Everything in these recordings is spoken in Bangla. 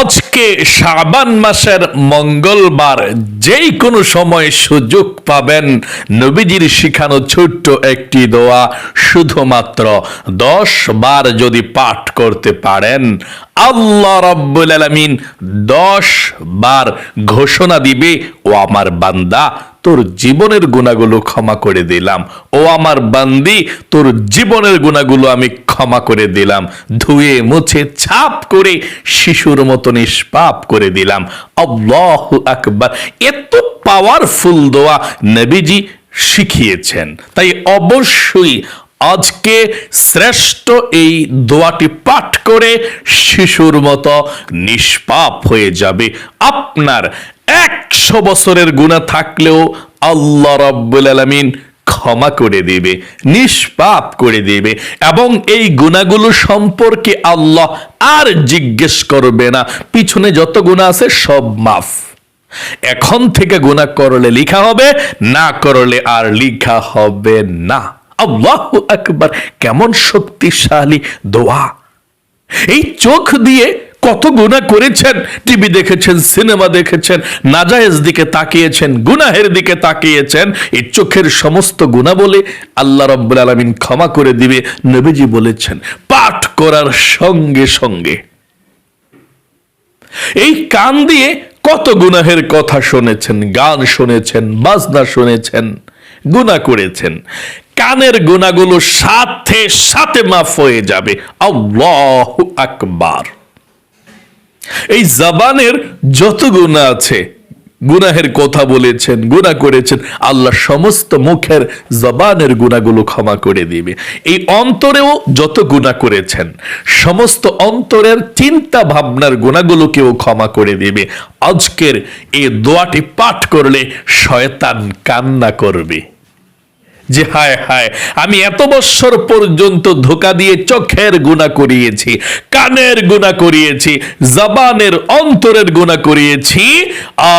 আজকে শাবান মাসের মঙ্গলবার যেই কোনো সময় সুযোগ পাবেন, নবীজির শিখানো ছোট্ট একটি দোয়া শুধুমাত্র দশ বার যদি পাঠ করতে পারেন, আল্লাহ রব্বুল আলমিন দশ বার ঘোষণা দিবে, ও আমার বান্দা তোর জীবনের গুণাগুলো ক্ষমা করে দিলাম। ও আমার বান্দি, তোর জীবনের গুণাগুলো আমি ক্ষমা করে দিলাম। ধুয়ে, মুছে, ছাপ করে শিশুর মতো নিষ্পাপ করে দিলাম। আল্লাহ আকবার, এত পাওয়ারফুল দোয়া নবীজি শিখিয়েছেন। তাই অবশ্যই আজকে শ্রেষ্ঠ এই দোয়াটি পাঠ করে শিশুর মতো নিষ্পাপ হয়ে যাবে। আপনার একশো বছরের গুণা থাকলেও আল্লাহ রব্বুল আলমিন ক্ষমা করে দিবে, নিষ্পাপ করে দিবে এবং এই গুণাগুলো সম্পর্কে আল্লাহ আর জিজ্ঞেস করবে না। পিছনে যত গুণা আছে সব মাফ। এখন থেকে গুণা করলে লিখা হবে, না করলে আর লিখা হবে না। আল্লাহ আকবার, কেমন শক্তিশালী দোয়া। এই চোখ দিয়ে কত গুণা করেছেন? টিভি দেখেছেন সিনেমা দেখেছেন, নাজায়েজ দিকে তাকিয়েছেন, গুনাহের দিকে তাকিয়েছেন, এই চোখের সমস্ত গুণা বলে আল্লাহ রব্বুল আলমিন ক্ষমা করে দিবে, নবীজি বলেছেন, পাঠ করার সঙ্গে সঙ্গে। এই কান দিয়ে কত গুনাহের কথা শুনেছেন, গান শুনেছেন বাজনা শুনেছেন, গুনাহ করেছেন। কানের গুণাগুলো সাথে সাথে মাফ হয়ে যাবে। আল্লাহ আকবার। এই জবানের যত গুণা আছে, গুনাহের কথা বলেছেন গুণা করেছেন, আল্লাহ সমস্ত মুখের জবানের গুণাগুলো ক্ষমা করে দিবে। এই অন্তরেও যত গুণা করেছেন, সমস্ত অন্তরের চিন্তা ভাবনার গুণাগুলোকেও ক্ষমা করে দিবে। আজকের এই দোয়াটি পাঠ করলে শয়তান কান্না করবে। যে হায় হায়, আমি এত বৎসর পর্যন্ত ধোকা দিয়ে চোখের গুণা করিয়েছি, কানের গুণা করিয়েছি, জবানের অন্তরের গুণা করিয়েছি,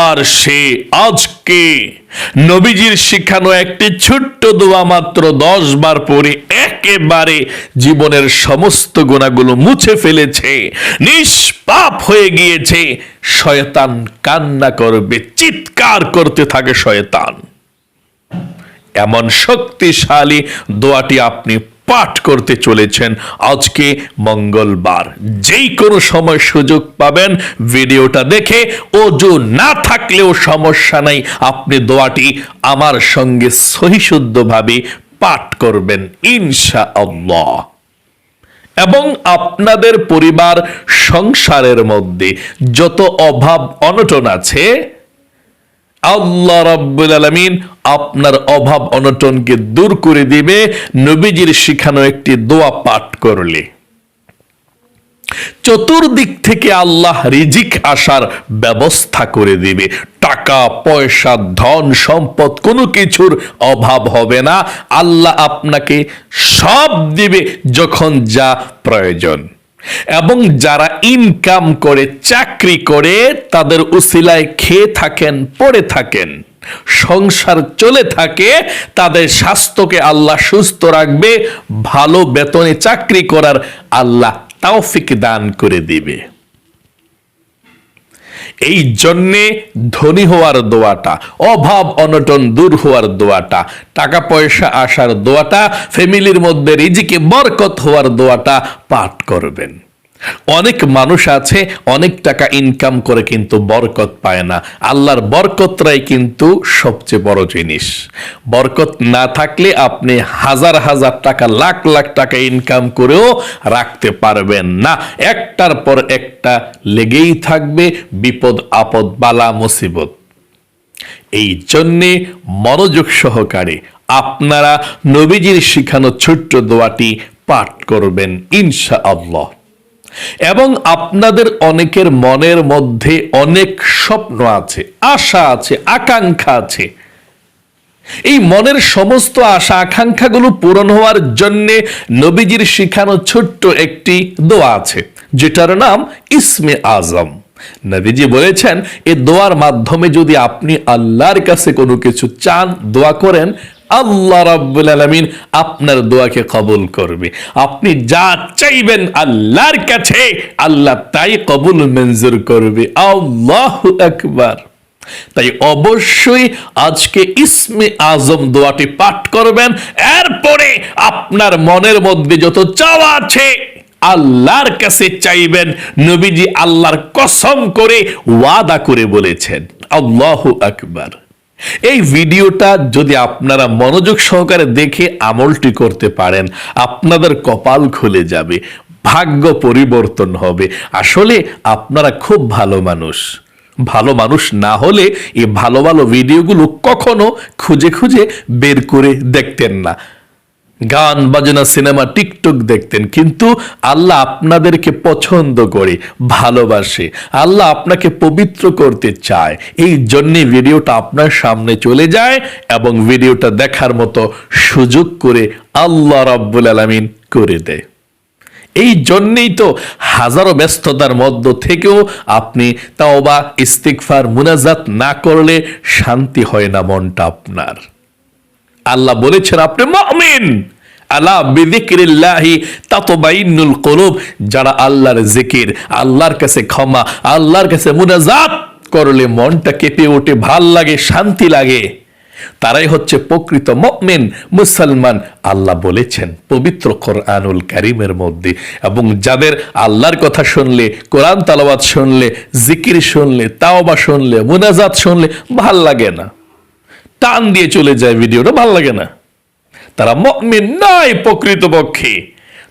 আর সে আজকে নবীজির শিখানো একটি ছোট্ট দোয়া মাত্র দশ বার পরে একেবারে জীবনের সমস্ত গুণাগুলো মুছে ফেলেছে, নিষ্পাপ হয়ে গিয়েছে। শয়তান কান্না করবে, চিৎকার করতে থাকে শয়তান। এমন শক্তিশালী দোয়াটি আপনি পাঠ করতে চলেছেন। আজকে মঙ্গলবার। যেই কোনো সময় সুযোগ পাবেন ভিডিওটা দেখে ওজু না থাকলেও সমস্যা নাই, আপনি দোয়াটি আমার সঙ্গে সহিশুদ্ধভাবে পাঠ করবেন ইনশা আল্লাহ এবং আপনাদের পরিবার সংসারের মধ্যে যত অভাব অনটন আছে আল্লাহ রাব্বুল আলামিন আপনার অভাব অনটনকে দূর করে দিবে, নবীজির শিখানো একটি দোয়া পাঠ করলে। চতুর্দিক থেকে আল্লাহ রিজিক আসার ব্যবস্থা করে দিবে। টাকা, পয়সা, ধন, সম্পদ, কোনো কিছুর অভাব হবে না। আল্লাহ আপনাকে সব দিবে যখন যা প্রয়োজন। এবং যারা ইনকাম করে, চাকরি করে, তাদের উসিলায় খেয়ে থাকেন, পড়ে থাকেন, সংসার চলে থাকে, তাদের স্বাস্থ্যকে আল্লাহ সুস্থ রাখবে, ভালো বেতনে চাকরি করার আল্লাহ তাওফিক দান করে দিবে। এই জন্যে ধনী হওয়ার দোয়াটা, অভাব অনটন দূর হওয়ার দোয়াটা টাকা পয়সা আসার দোয়াটা ফ্যামিলির মধ্যে রিজিকে বরকত হওয়ার দোয়াটা পাঠ করবেন। অনেক মানুষ আছে, অনেক টাকা ইনকাম করে কিন্তু বরকত পায় না। আল্লাহর বরকতরাই কিন্তু সবচেয়ে বড় জিনিস। বরকত না থাকলে আপনি হাজার হাজার টাকা, লাখ লাখ টাকা ইনকাম করেও রাখতে পারবেন না। একটার পর একটা লেগেই থাকবে বিপদ, আপদ, বালা, মুসিবত। এই জন্যে মনোযোগ সহকারে আপনারা নবীজির শিখানো ছোট্ট দোয়াটি পাঠ করবেন ইনশা আল্লাহ এবং আপনাদের অনেকের মনের মধ্যে অনেক স্বপ্ন আছে, আশা আছে, আকাঙ্ক্ষা আছে। এই মনের সমস্ত আশা, আকাঙ্ক্ষাগুলো পূরণ হওয়ার জন্য নবীজির শিখানো ছোট্ট একটি দোয়া আছে, যেটার নাম ইসমে আজম। নবীজি বলেছেন, এ দোয়ার মাধ্যমে যদি আপনি আল্লাহর কাছে কোনো কিছু চান, দোয়া করেন আল্লাহ রাব্বুল আলামিন আপনার দোয়াকে কবুল করবে। আপনি যা চাইবেন আল্লাহর কাছে, আল্লাহ তাই কবুল মঞ্জুর করবে। আল্লাহু আকবার। তাই অবশ্যই আজকে ইসমে আজম দোয়াটি পাঠ করবেন। এরপরে আপনার মনের মধ্যে যত চাওয়া আছে, আল্লাহর কাছে চাইবেন। নবীজি আল্লাহর কসম করে ওয়াদা করে বলেছেন। আল্লাহ আকবার। এই ভিডিওটা যদি আপনারা মনোযোগ সহকারে দেখে আমলটি করতে পারেন, আপনাদের কপাল খুলে যাবে, ভাগ্য পরিবর্তন হবে। আসলে আপনারা খুব ভালো মানুষ। ভালো মানুষ না হলে এই ভালো ভালো ভিডিওগুলো কখনো খুঁজে খুঁজে বের করে দেখতেন না। গান, বাজনা, সিনেমা, টিকটক দেখতেন। কিন্তু আল্লাহ আপনাদেরকে পছন্দ করে, ভালোবাসে। আল্লাহ আপনাকে পবিত্র করতে চায়। এই জন্যে ভিডিওটা আপনার সামনে চলে যায় এবং ভিডিওটা দেখার মতো সুযোগ করে আল্লাহ রাব্বুল আলামিন করে দেয়। এই জন্যেই তো হাজারো ব্যস্ততার মধ্য থেকেও আপনি তাওবা ইস্তিকফার মুনাজাত না করলে শান্তি হয় না মনটা আপনার। আল্লাহ বলেছেন, আপনি মুমিন। আলা বিযিকরিল্লাহি তাতমাইন্নুল কুলুব। যারা আল্লাহর জিকির, আল্লাহর কাছে ক্ষমা, আল্লাহর কাছে মুনাজাত করলে মনটা ওঠে শান্তি লাগে। তারাই হচ্ছে প্রকৃত মুমিন, মুসলমান। আল্লাহ বলেছেন, পবিত্র কোরআনুল কারিমের মধ্যে। এবং যাদের আল্লাহর কথা শুনলে, কোরআন তালাবাদ শুনলে, জিকির শুনলে, তাওবা শুনলে, মুনাজাত শুনলে, ভালো লাগে না। টান দিয়ে চলে যায় ভিডিওটা, ভালো লাগে না। তারা মমিন নাই প্রকৃতপক্ষে।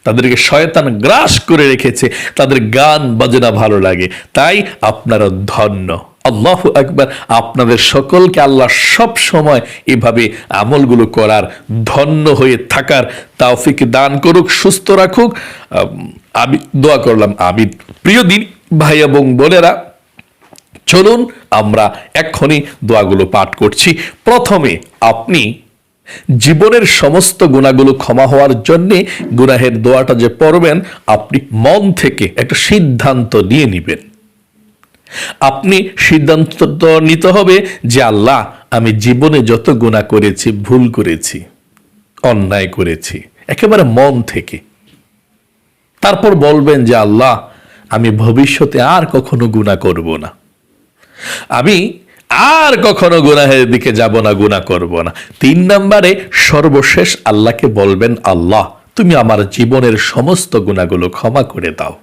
তাদেরকে শয়তান গ্রাস করে রেখেছে, তাদের গান বাজনা ভালো লাগে। তাই আপনারা ধন্য। আল্লাহ একবার আপনাদের সকলকে আল্লাহ সব সময় এভাবে আমলগুলো করার, ধন্য হয়ে থাকার তাওফিক দান করুক, সুস্থ রাখুক। আমি দোয়া করলাম আমি প্রিয় দিন, ভাই এবং বোনেরা চলুন, আমরা এক্ষুনি দোয়াগুলো পাঠ করছি। প্রথমে আপনি জীবনের সমস্ত গুণাগুলো ক্ষমা হওয়ার জন্যে গুনাহের দোয়াটা যে পড়বেন, আপনি মন থেকে একটা সিদ্ধান্ত নিয়ে নেবেন। আপনি সিদ্ধান্ত নিতে হবে যে, আল্লাহ, আমি জীবনে যত গুণা করেছি, ভুল করেছি, অন্যায় করেছি, একেবারে মন থেকে। তারপর বলবেন যে, আল্লাহ, আমি ভবিষ্যতে আর কখনো গুণা করব না। আমি আর কখনো গুনাহের দিকে যাব না, গুনাহ করব না। তিন নম্বরে, সর্বশেষ আল্লাহকে বলবেন আল্লাহ, তুমি আমার জীবনের সমস্ত গুণাগুলো ক্ষমা করে দাও।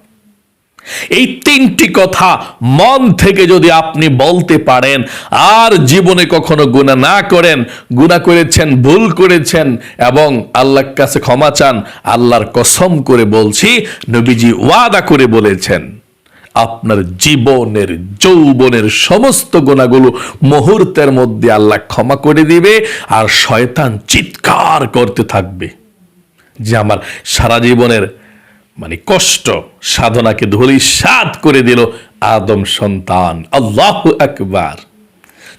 এই তিনটি কথা মন থেকে যদি আপনি বলতে পারেন, আর জীবনে কখনো গুণা না করেন গুণা করেছেন, ভুল করেছেন, এবং আল্লাহর কাছে ক্ষমা চান, আল্লাহর কসম করে বলছি, নবীজি ওয়াদা করে বলেছেন। আপনার জীবনের, যৌবনের সমস্ত গুণাগুলো মুহূর্তের মধ্যে আল্লাহ ক্ষমা করে দিবে আর শয়তান চিৎকার করতে থাকবে যে আমার সারা জীবনের মানে কষ্ট, সাধনাকে ধুলি সাত করে দিল আদম সন্তান। আল্লাহ একবার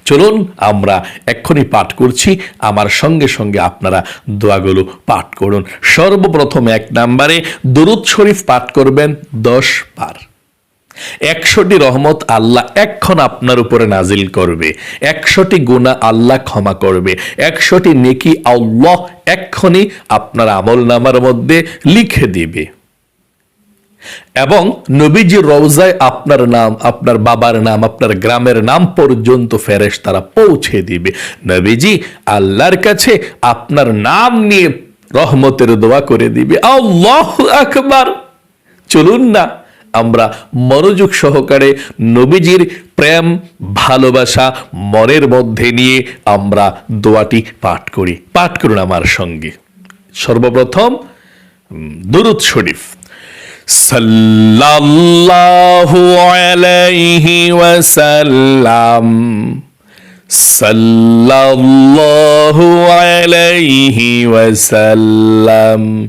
চলুন আমরা এক্ষুনি পাঠ করছি। আমার সঙ্গে সঙ্গে আপনারা দোয়াগুলো পাঠ করুন। সর্বপ্রথম এক নাম্বারে দরুদ শরীফ পাঠ করবেন দশ বার। একশোটি রহমত আল্লাহ এক্ষণ আপনার উপরে নাজিল করবে। একশোটি গুণা আল্লাহ ক্ষমা করবে। একশোটি নেকি আল্লাহ এক্ষণি আপনার আমল নামার মধ্যে লিখে দিবে। এবং নবীজি রওজায় আপনার নাম, আপনার বাবার নাম, আপনার গ্রামের নাম পর্যন্ত ফেরেশ তারা পৌঁছে দিবে। নবীজি আল্লাহর কাছে আপনার নাম নিয়ে রহমতের দোয়া করে দিবে। আল্লাহ আকবার। চলুন না। আমরা মনোযোগ সহকারে নবীজির প্রেম, ভালোবাসা, মনের মধ্যে নিয়ে আমরা দোয়াটি পাঠ করি। পাঠ করুন আমার সঙ্গে। সর্বপ্রথম দুরুদ শরীফ। সাল্লাল্লাহু আলাইহি ওয়াসাল্লাম। সাল্লাল্লাহু আলাইহি ওয়াসাল্লাম।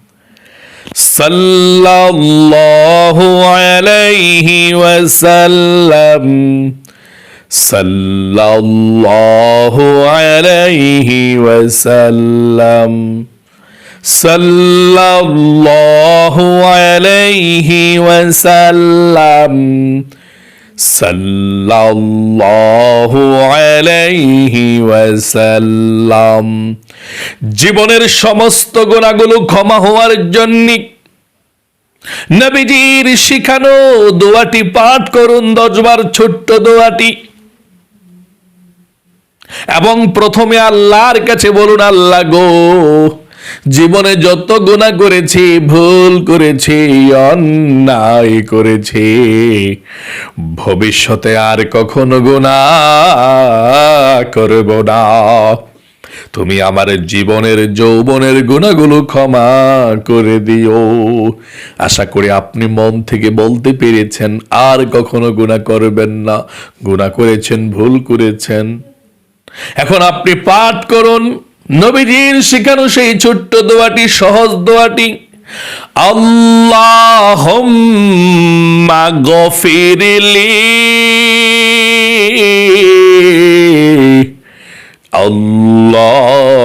صلى الله عليه وسلم صلى الله عليه وسلم صلى الله عليه وسلم صلى الله عليه وسلم জীবনের সমস্ত গোনাগুলো ক্ষমা হওয়ার জন্য নবীজির শিখানো দোয়াটি পাঠ করুন, দশবার ছোট্ট দোয়াটি। এবং প্রথমে আল্লাহর কাছে বলুন, আল্লাহ গো, জীবনে যত গুণা করেছি, ভুল করেছি, অন্যায় করেছি, ভবিষ্যতে আর কখনো গুণা করব না। তুমি আমার জীবনের যৌবনের গুণাগুলো ক্ষমা করে দিও। আশা করি আপনি মন থেকে বলতে পেরেছেন, আর কখনো গুণা করবেন না। গুণা করেছেন, ভুল করেছেন। এখন আপনি পাঠ করুন। নবীজির শেখানো সেই ছোট্ট দোয়াটি, সহজ দোয়াটি আল্লাহ গফিরলি আল্লাহ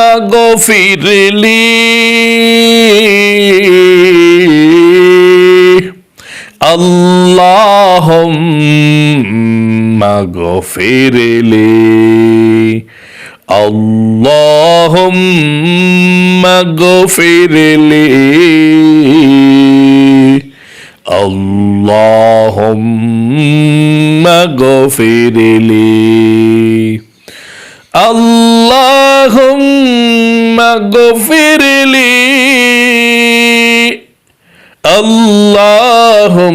اغفر لي اللهم اغفر لي اللهم اغفر لي اللهم اغفر لي اللهم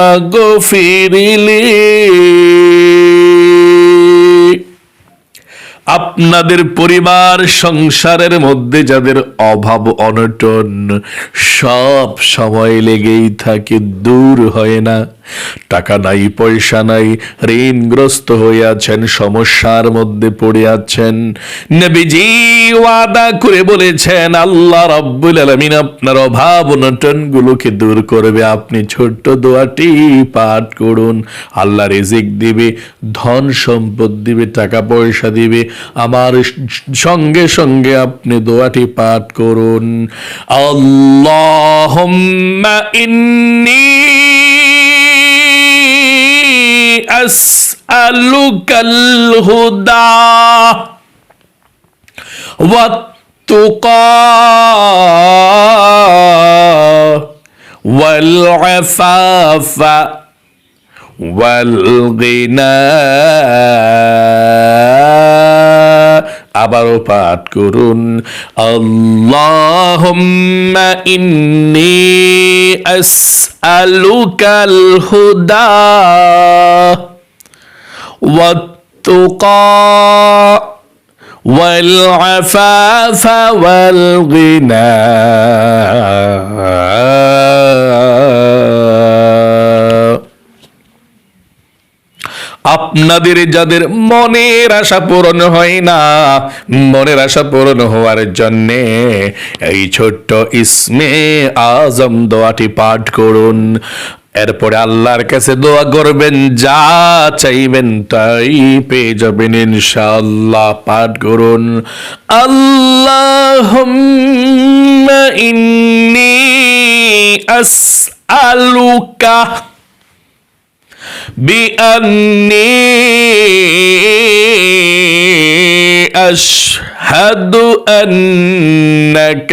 اغفر لي আপনাদের পরিবার সংসারের মধ্যে যাদের অভাব অনটন সব সময় লেগেই থাকে দূর হয় না টাকা নাই, পয়সা নাই, ঋণগ্রস্ত আছেন, সমস্যার মধ্যে পড়ে আছেন। নবীজি ওয়াদা করে বলেছেন, আল্লাহ রব্বুল আলামিন আপনার অভাব অনটন গুলোকে দূর করবে। আপনি ছোট্ট দোয়াটি পাঠ করুন। আল্লাহ রিজিক দিবে, ধন সম্পদ দিবে, টাকা পয়সা দিবে। আমার সঙ্গে সঙ্গে আপনি দোয়াটি পাঠ করুন। আল্লাহুম্মা ইন্নী আসআলুকাল হুদা والتقى والعفاف والغنى আবারও পাঠ করুন আল্লাহুম্মা ইন্নি আসআলুকাল হুদা والتقى والعفاف والغنى আপনাদের যাদের মনের আশা পূরণ হয় না মনের আশা পূরণ হওয়ার জন্যে এই ছোট্ট ইসমে আজম দোয়াটি পাঠ করুন এরপরে আল্লাহর কাছে দোয়া করবেন যা চাইবেন তাই পেয়ে যাবেন ইনশাআল্লাহ পাঠ করুন আল্লাহ ইন্নি আসআলুকা بأني أشهد أنك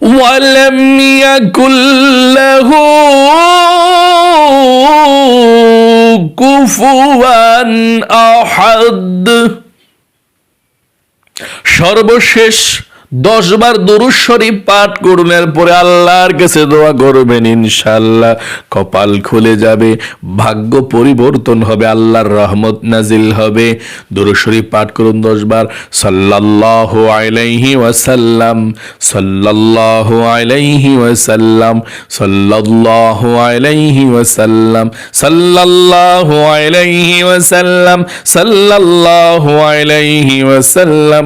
ولم يكن له كفوا أحد সর্বশেষ দশ বার দরুদ শরীফ পাঠ করুনের পরে আল্লাহর কাছে দোয়া করবেন ইনশাল্লাহ কপাল খুলে যাবে, ভাগ্য পরিবর্তন হবে, আল্লাহর রহমত নাজিল হবে। দরুদ শরীফ পাঠ করুন দশ বার সাল্লাল্লাহু আলাইহি ওয়াসাল্লাম, সাল্লাল্লাহু আলাইহি ওয়াসাল্লাম, সাল্লাল্লাহু আলাইহি ওয়াসাল্লাম, সাল্লাল্লাহু আলাইহি ওয়াসাল্লাম, সাল্লাল্লাহু আলাইহি ওয়াসাল্লাম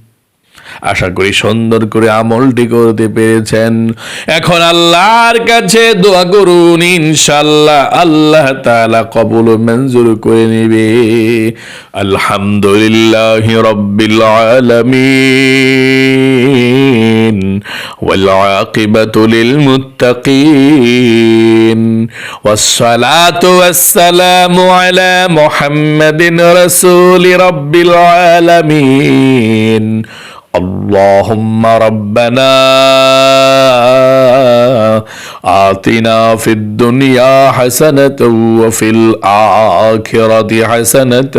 আশা করি সুন্দর করে আমলটি করতে পেরেছেন এখন আল্লাহর কাছে দোয়া করুন ইনশাল্লাহ আল্লাহ তাআলা কবুল ও মঞ্জুর করে নেবে আলহামদুলিল্লাহ রব্বিল আলামিন والعاقبة للمتقين والصلاة والسلام على محمد رسول رب العالمين اللهم ربنا آتنا في الدنيا حسنة وفي الآخرة حسنة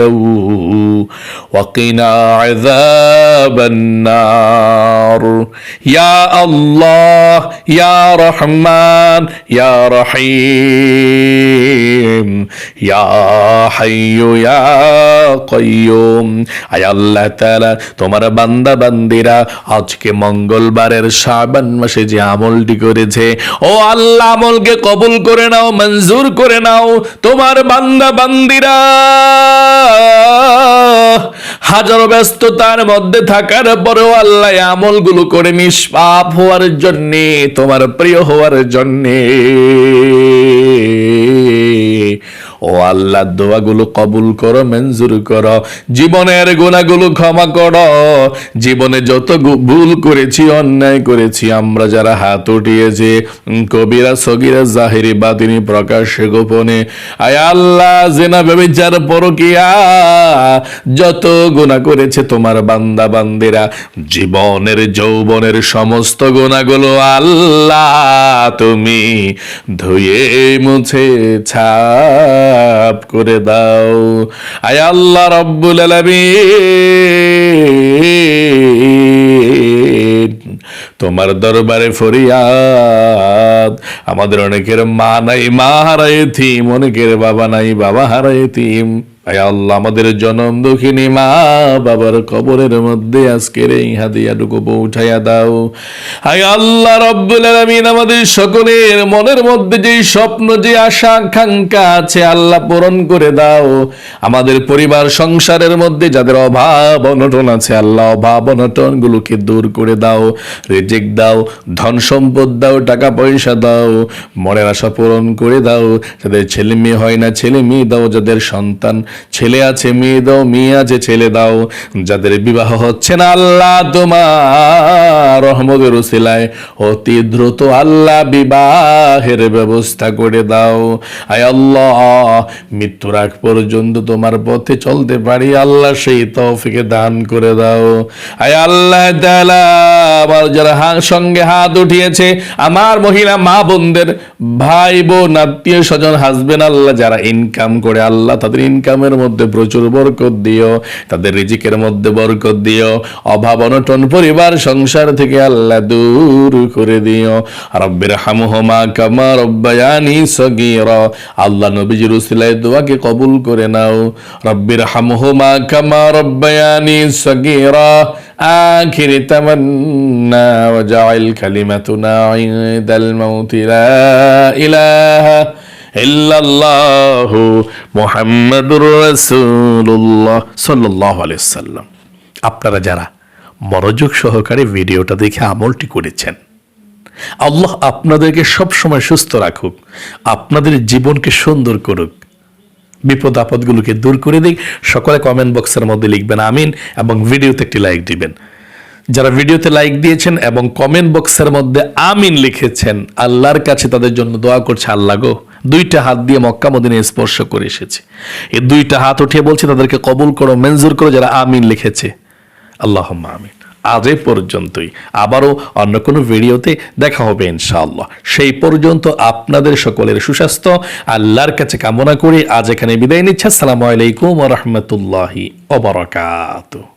وقنا عذاب النار يا الله يا رحمن يا رحيم يا حي يا قيوم আয় আল্লাহ তাআলা তোমার বান্দা বান্দিরা আজকে মঙ্গলবারের শাবান মাসে যে আমলটি করেছে ও আল্লাহ আমলকে কবুল করে নাও, মঞ্জুর করে নাও। তোমার বান্দা, বান্দিরা, হাজারো ব্যস্ততার মধ্যে থাকার পরেও আল্লাহ আমল আমলগুলো করে নিষ্পাপ হওয়ার জন্যে, তোমার প্রিয় হওয়ার জন্যে। ও আল্লাহ দোয়াগুলো কবুল করো, মঞ্জুর করো। জীবনের গুণাগুলো ক্ষমা করো। জীবনে যত ভুল করেছি, অন্যায় করেছি, আমরা যারা হাত উঠিয়েছে, কবিরা, সগিরা, জাহিরি, বাতিনি, প্রকাশ্যে, গোপনে, আয় আল্লাহ, জেনা ব্যবিচার পরকিয়া, যত গুণা করেছে তোমার বান্দা, বান্দিরা, জীবনের, যৌবনের সমস্ত গুণাগুলো আল্লাহ তুমি ধুয়ে মুছে ছাপ করে দাও। আয় আল্লাহ রব্বুল আলামিন। তোমার দরবারে ফরিয়াদ। আমাদের অনেকের মা নাই, মা হারায় থিম অনেকের বাবা নাই, বাবা হারায় থিম আল্লাহ, আমাদের জনম দুঃখিনী মা, বাবার কবরের মধ্যে আজকের এই হাদিয়াটুকু পৌঁছাইয়া দাও। আয় আল্লাহ রব্বুল আলামিন, আমাদের সকলের মনের মধ্যে যে স্বপ্ন যে আশা, আকাঙ্ক্ষা আছে, আল্লাহ পূরণ করে দাও। আমাদের পরিবার, সংসারের মধ্যে যাদের অভাব, অনটন আছে, আল্লাহ অভাব অনটন গুলোকে দূর করে দাও। রেজেক দাও, ধন সম্পদ দাও, টাকা পয়সা দাও, মনের আশা পূরণ করে দাও। যাদের ছেলে মেয়ে হয় না ছেলে মেয়ে দাও, যাদের সন্তান ছেলে আছে, মেয়ে দাও, মেয়ে আছে, ছেলে দাও। যাদের বিবাহ হচ্ছে না, আল্লাহ তোমার রহমতের উসিলায় অতি দ্রুত আল্লাহ বিবাহের ব্যবস্থা করে দাও। আয় আল্লাহ, মৃত্যুর আগ পর্যন্ত তোমার পথে চলতে পারি, আল্লাহ সেই তৌফিকে দান করে দাও। আয় আল্লাহ আমার যারা সঙ্গে হাত উঠিয়েছে, আমার মহিলা, মা বোনদের, ভাই বোন, আত্মীয় স্বজন হাজবেন্ড আল্লাহ যারা ইনকাম করে, আল্লাহ তাদের ইনকামের মধ্যে প্রচুর বরকত দিও তাদের রিজিকের মধ্যে বরকত দিও অভাব অনটন পরিবার সংসার থেকে আল্লাহ দূর করে দিও রব্বির হামহুমা কামা রব্বায়ানি সগীরা আল্লাহ নবীজির উসিলায় দোয়াকে কবুল করে নাও রব্বির হামহুমা কামা রব্বায়ানি সগীরা آخر تمنى وجعل كلمتنا عند الموت لا إله ইল্লাল্লাহু মোহাম্মদুর রাসূলুল্লাহ সাল্লাল্লাহু আলাইহি সাল্লাম। আপনারা যারা মনোযোগ সহকারে ভিডিওটা দেখে আমলটি করেছেন, আল্লাহ আপনাদেরকে সবসময় সুস্থ রাখুক, আপনাদের জীবনকে সুন্দর করুক। বিপদ আপদগুলোকে দূর করে দিক, সকলে কমেন্ট বক্সের মধ্যে লিখবেন আমিন এবং ভিডিওতে একটি লাইক দিবেন। যারা ভিডিওতে লাইক দিয়েছেন এবং কমেন্ট বক্সের মধ্যে আমিন লিখেছেন, আল্লাহর কাছে তাদের জন্য দোয়া করছে, আল্লাহ গো দুইটা হাত দিয়ে মক্কা মদিনে স্পর্শ করে এসেছে। এই দুইটা হাত উঠিয়ে বলছে, তাদেরকে কবুল করো, মঞ্জুর করো, যারা আমিন লিখেছে। আল্লাহ আমিন। আজ পর্যন্তই। আবারও অন্য কোনো ভিডিওতে দেখা হবে ইনশাআল্লাহ। সেই পর্যন্ত আপনাদের সকলের সুস্বাস্থ্য, আল্লাহর কাছে কামনা করে আজ এখানে বিদায় নিচ্ছে। আসসালামু আলাইকুম রহমতুল্লাহি ওবরাকাতুহ